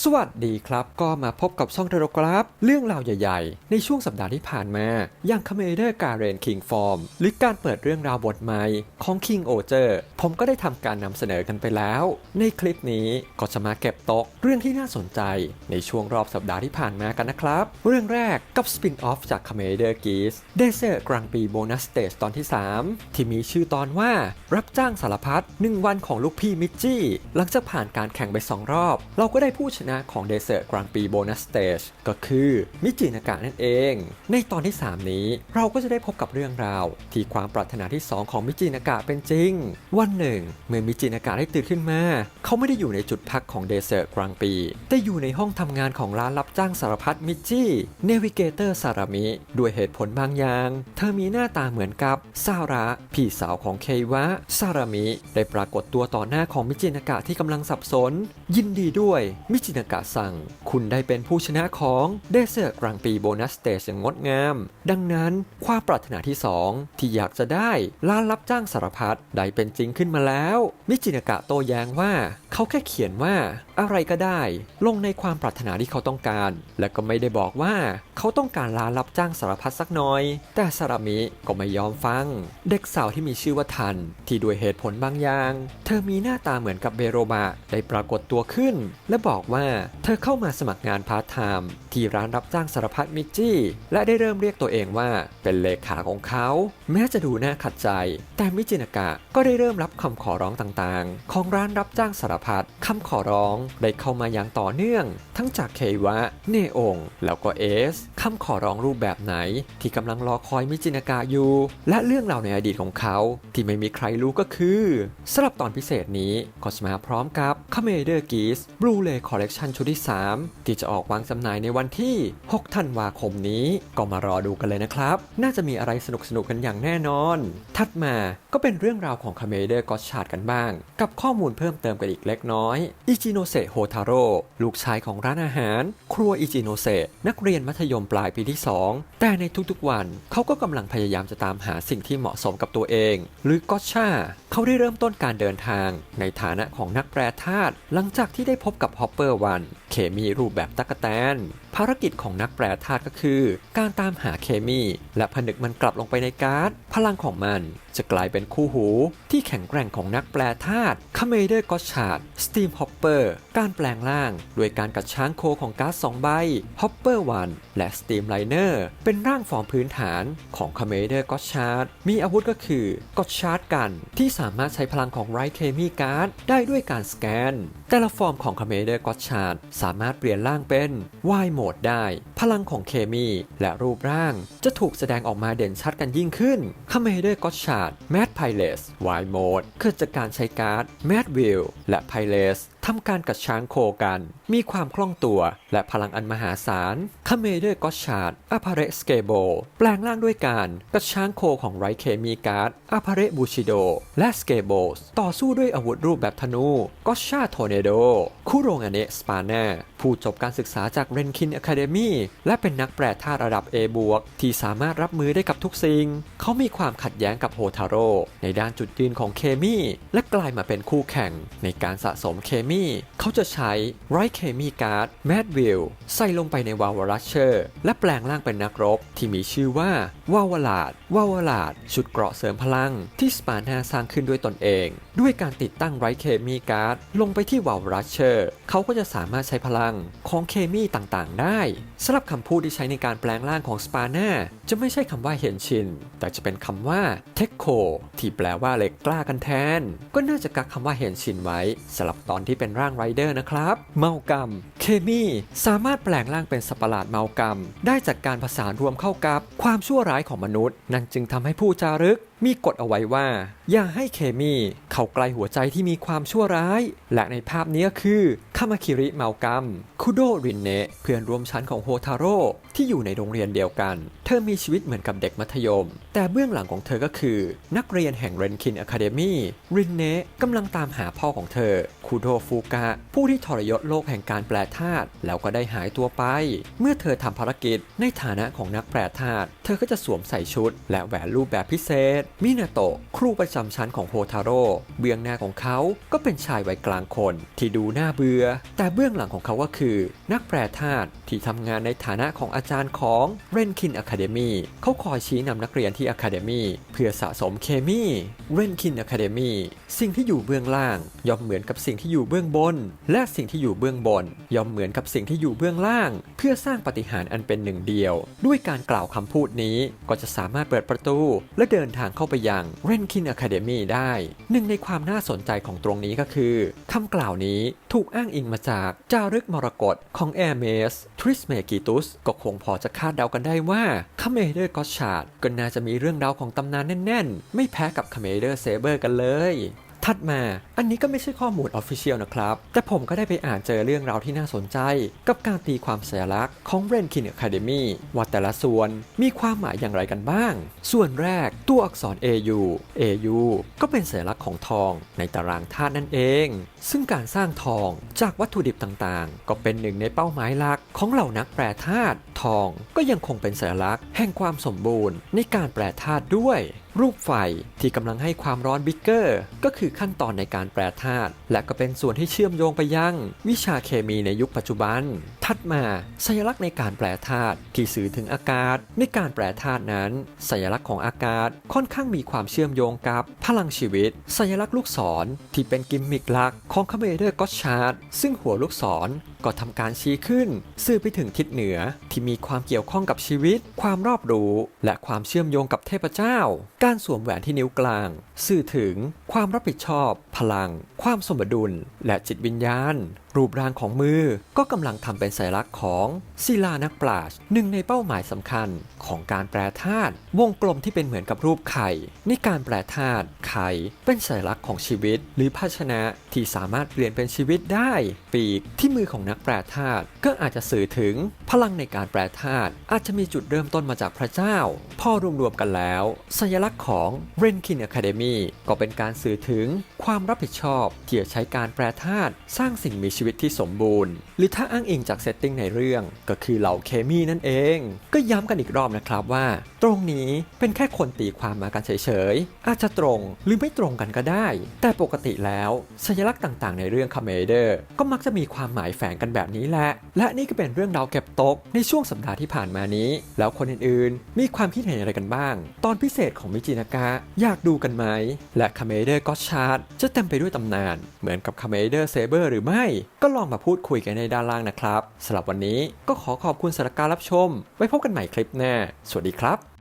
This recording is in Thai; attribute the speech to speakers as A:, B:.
A: สวัสดีครับ ก็มาพบกับช่องเทโรกราฟ เรื่องราวใหญ่ๆ ในช่วงสัปดาห์ที่ผ่านมา อย่างคาเมเดอร์การเรนคิงฟอร์มหรือการเปิดเรื่องราวบทใหม่ของคิงโอเจอร์ผมก็ได้ทำการนำเสนอกันไปแล้ว ในคลิปนี้ก็จะมาเก็บตกเรื่องที่น่าสนใจในช่วงรอบสัปดาห์ที่ผ่านมากันนะครับ เรื่องแรกกับสปินออฟจากคาเมเดอร์กีสเดเซอร์กลางปีโบนัสเตจตอนที่ 3 ที่มีชื่อตอนว่า รับจ้างสารพัดหนึ่งวันของลูกพี่มิจจี้หลังจากผ่านการแข่งไป 2 รอบ เราก็ได้ผู้ชนะของเดเซอร์กลางปีโบนัสสเตจก็คือมิจินากะนั่นเอง ในตอนที่ 3 นี้เราก็จะได้พบกับเรื่องราว ที่ความปรารถนาที่ 2 ของมิจินากะเป็นจริง วันหนึ่ง เมื่อมิจินากะได้ตื่นขึ้นมา เขาไม่ได้อยู่ในจุดพักของเดเซอร์กลางปีแต่อยู่ในห้องทำงานของร้านรับจ้างสารพัดมิจิเนวิเกเตอร์ซารามิด้วยเหตุผลบางอย่าง เธอมีหน้าตาเหมือนกับซาระพี่สาวของเควะซารามิได้ปรากฏตัวต่อหน้าของมิจินากะที่กำลังสับสน ยินดีด้วยมิจินากะสั่งคุณได้เป็นผู้ชนะของเดเซอร์กลางปีโบนัสสเตจอย่างงดงาม ดังนั้นความปรารถนาที่ 2 ที่อยากจะได้ร้านรับจ้างสารพัดได้เป็นจริงขึ้นมาแล้ว มิจินากะโต้แย้งว่า เขาแค่เขียนว่า อะไรก็ได้ ลงในความปรารถนาที่เขาต้องการ และก็ไม่ได้บอกว่าเขาต้องการร้านรับจ้างสารพัดสักหน่อย แต่สารามิก็ไม่ยอมฟัง เด็กสาวที่มีชื่อว่าทัน ที่ด้วยเหตุผลบางอย่าง เธอมีหน้าตาเหมือนกับเบโรบะได้ปรากฏตัวขึ้น และบอกว่าเธอเข้ามาสมัครงานพาร์ทไทม์ที่ร้านรับจ้างสารพัดมิจี้ และได้เริ่มเรียกตัวเองว่าเป็นเลขาของเขา แม้จะดูน่าขัดใจ แต่มิจินากะก็ได้เริ่มรับคำขอร้องต่างๆ ของร้านรับจ้างสารพัดคำขอร้องได้เข้ามาอย่างต่อเนื่อง ทั้งจากเควะ เนองแล้วก็เอสคำขอร้องรูปแบบไหน ที่กำลังรอคอยมิจินากะอยู่ และเรื่องราวในอดีตของเขา ที่ไม่มีใครรู้ก็คือสำหรับตอนพิเศษนี้ก็จะมาพร้อมกับ c o m e d e r g e e s Blu-ray Collection ชุดที่ 3 ที่จะออกวางจำหน่ายในวันที่ 6 ธันวาคมนี้ ก็มารอดูกันเลยนะครับ น่าจะมีอะไรสนุกๆกันอย่างแน่นอน ถัดมาก็เป็นเรื่องราวของ c o m e d e r g o s h a r d กันบ้าง กับข้อมูลเพิ่มเติมกันอีกเล็กน้อยอิจิโนเซโฮทาโร่ลูกชายของร้านอาหาร ครัวอิจิโนเซนักเรียนมัธยมปลายปีที่ 2 แต่ในทุกๆวันเขาก็กำลังพยายามจะตามหาสิ่งที่เหมาะสมกับตัวเอง หรือกอชชาเขาได้เริ่มต้นการเดินทาง ในฐานะของนักแปรธาตุหลังจากที่ได้พบกับฮอปเปอร์วันเคมีรูปแบบตั๊กแตน ภารกิจของนักแปรธาตุก็คือ การตามหาเคมี และผนึกมันกลับลงไปในก๊าซพลังของมันจะกลายเป็นคู่หู ที่แข็งแกร่งของนักแปรธาตุคาเมเดอร์กอชาร์ดสตีมฮอปเปอร์การแปลงร่าง โดยการกัดช้างโคของก๊าซสองใบฮอปเปอร์วันและสตีมไลเนอร์เป็นร่างฟอร์มพื้นฐานของคาเมเดอร์กอชาร์ดมีอาวุธก็คือกอชาร์ดกัน ที่สามารถใช้พลังของไรเคมีการ์ดได้ด้วยการสแกน แต่ละฟอร์มของคาเมเดอร์กอชาร์ดสามารถเปลี่ยนร่างเป็นวายโหมดได้ พลังของเคมีและรูปร่างจะถูกแสดงออกมาเด่นชัดกันยิ่งขึ้นคาเมเดอร์กอชาร์ดแมดไพเลสวายโหมดเกิดจากการใช้การ์ดแมดวิลและไพเลส ทำการกัดช้างโคกัน มีความคล่องตัว และพลังอันมหาศาลคาเมเดอร์กอชาร์ดอพาเรสเกโบ แปลงร่างด้วยการกัดช้างโคของไรเคมีการ์ดอพาเรบูชิโด และสเกโบสต่อสู้ด้วยอาวุธรูปแบบธนูกอชาโทเนโด คุโรงอเนสปานาผู้จบการศึกษาจากเรนคินอะคาเดมีและเป็นนักแปรธาตุระดับ A บวกที่สามารถรับมือได้กับทุกสิ่ง เขามีความขัดแย้งกับโฮทาโร่ในด้านจุดยืนของเคมีและกลายมาเป็นคู่แข่งในการสะสมเคมีเขาจะใช้ไรเคมีการ์ดแมดวิลใส่ลงไปในวาวรัชเชอร์ และแปลงร่างเป็นนักรบ ที่มีชื่อว่าวาวลาดวาวลาดชุดเกราะเสริมพลังที่สปานาสร้างขึ้นด้วยตนเองด้วยการติดตั้งไรเคมีการ์ดลงไปที่วาวรัชเชอร์เขาก็จะสามารถใช้พลังของเคมีต่างๆ ได้สำหรับคำพูดที่ใช้ในการแปลงร่างของสปาน่าจะไม่ใช่คำว่าเห็นชิน แต่จะเป็นคำว่าเทคโคที่แปลว่าเหล็กกล้ากันแทน ก็น่าจะกักคำว่าเห็นชินไว้สำหรับตอนที่เป็นร่างไรเดอร์นะครับ เมากัมเคมีสามารถแปลงร่างเป็นสัตว์ปหลาดเมากัมได้จากการผสานรวมเข้ากับความชั่วร้ายของมนุษย์ นั่นจึงทำให้ผู้จารึก มีกฎเอาไว้ว่า อย่าให้เคมีเข้าใกล้หัวใจที่มีความชั่วร้าย และในภาพนี้ก็คือคามาคิริเมากัมคุโดรินเนะเพื่อนร่วมชั้นของโฮทาโร่ที่อยู่ในโรงเรียนเดียวกัน เธอมีชีวิตเหมือนกับเด็กมัธยม แต่เบื้องหลังของเธอก็คือ นักเรียนแห่งเรนคินอะคาเดมี่รินเนะกำลังตามหาพ่อของเธอคุโดฟูกะผู้ที่ทรยศโลกแห่งการแปลธาตุแล้วก็ได้หายตัวไป เมื่อเธอทำภารกิจในฐานะของนักแปลธาตุเธอก็จะสวมใส่ชุด และแหวนรูปแบบพิเศษ มินาโตะครูประจำชั้นของโฮทาโร่เบื้องหน้าของเขาก็เป็นชายวัยกลางคนที่ดูน่าเบื่ออ แต่เบื้องหลังของเขาก็คือ นักแปรธาตุที่ทำงานในฐานะของอาจารย์ของเรนคินอะคาเดมีเขาคอยชี้นำนักเรียนที่อะคาเดมีเพื่อสะสมเคมีเรนคินอะคาเดมีสิ่งที่อยู่เบื้องล่างย่อมเหมือนกับสิ่งที่อยู่เบื้องบน และสิ่งที่อยู่เบื้องบน ย่อมเหมือนกับสิ่งที่อยู่เบื้องล่าง เพื่อสร้างปฏิหารอันเป็นหนึ่งเดียว ด้วยการกล่าวคำพูดนี้ก็จะสามารถเปิดประตู และเดินทางเข้าไปยังเรนคินอะคาเดมีได้ หนึ่งในความน่าสนใจของตรงนี้ก็คือคำกล่าวนี้ถูกอ้างอิงมาจากจารึกมรกตของแอร์เมสทริสเมกิตุสก็คงพอจะคาดเดากันได้ว่าคาเมเดอร์กอชาร์ดก็น่าจะมีเรื่องราวของตำนานแน่น ๆ ไม่แพ้กับคาเมเดอร์เซเบอร์กันเลย ถัดมา อันนี้ก็ไม่ใช่ข้อมูลออฟฟิเชียลนะครับ แต่ผมก็ได้ไปอ่านเจอเรื่องราวที่น่าสนใจ กับการตีความสัญลักษณ์ของเรนคินอะคาเดมีว่าแต่ละส่วนมีความหมายอย่างไรกันบ้าง ส่วนแรกตัวอักษร AU AU ก็เป็นสัญลักษณ์ของทองในตารางธาตุนั่นเอง ซึ่งการสร้างทองจากวัตถุดิบต่างๆ ก็เป็นหนึ่งในเป้าหมายหลักของเหล่านักแปรธาตุทองก็ยังคงเป็นสัญลักษณ์แห่งความสมบูรณ์ในการแปรธาตุด้วย รูปไฟที่กำลังให้ความร้อนบิ๊กเกอร์ ก็คือขั้นตอนในการแปรธาตุและก็เป็นส่วนที่เชื่อมโยงไปยัง วิชาเคมีในยุคปัจจุบัน ถัดมาสัญลักษณ์ในการแปรธาตุที่สื่อถึงอากาศ ในการแปรธาตุนั้น สัญลักษณ์ของอากาศค่อนข้างมีความเชื่อมโยงกับ พลังชีวิต สัญลักษณ์ลูกศรที่เป็นกิมมิกหลักของคาเมเดอร์ก็ชาร์ดซึ่งหัวลูกศร ก็ทำการชี้ขึ้นสื่อไปถึงทิศเหนือที่มีความเกี่ยวข้องกับชีวิต ความรอบรู้ และความเชื่อมโยงกับเทพเจ้า การสวมแหวนที่นิ้วกลาง สื่อถึงความรับผิดชอบ พลัง ความสมดุล และจิตวิญญาณ รูปร่างของมือก็กำลังทำเป็นสัญลักษณ์ของศิลานักปราชญ์หนึ่งในเป้าหมายสำคัญของการแปรธาตุวงกลมที่เป็นเหมือนกับรูปไข่ในการแปรธาตุไข่เป็นสัญลักษณ์ของชีวิต หรือภาชนะที่สามารถเปลี่ยนเป็นชีวิตได้ ปีกที่มือของนักแปรธาตุก็อาจจะสื่อถึงพลังในการแปรธาตุอาจจะมีจุดเริ่มต้นมาจากพระเจ้า พอรวมๆกันแล้ว สัญลักษณ์ของ r e n k i n Academy ก็เป็นการสื่อถึงความรับผิดชอบที่จะใช้การแปรธาตุสร้างสิ่งมีชีวิตที่สมบูรณ์ หรือถ้าอ้างอิงจากเซตติ้งในเรื่องก็คือเหล่าเคมีนั่นเอง ก็ย้ำกันอีกรอบนะครับว่า ตรงนี้เป็นแค่คนตีความมากันเฉยๆ อาจจะตรงหรือไม่ตรงกันก็ได้ แต่ปกติแล้ว สัญลักษณ์ต่างๆ ในเรื่องคาเมเดอร์ก็มักจะมีความหมายแฝงกันแบบนี้แหละ และนี่ก็เป็นเรื่องราวเก็บตกในช่วงสัปดาห์ที่ผ่านมานี้ แล้วคนอื่นๆ มีความคิดเห็นอะไรกันบ้าง ตอนพิเศษของมิจินากะอยากดูกันไหม และคาเมเดอร์ก็ชาร์ดจะเต็มไปด้วยตำนาน เหมือนกับคาเมเดอร์เซเบอร์หรือไม่ ก็ลองมาพูดคุยกันในด้านล่างนะครับสำหรับวันนี้ก็ขอขอบคุณสำหรับการรับชม ไว้พบกันใหม่คลิปหน้า สวัสดีครับ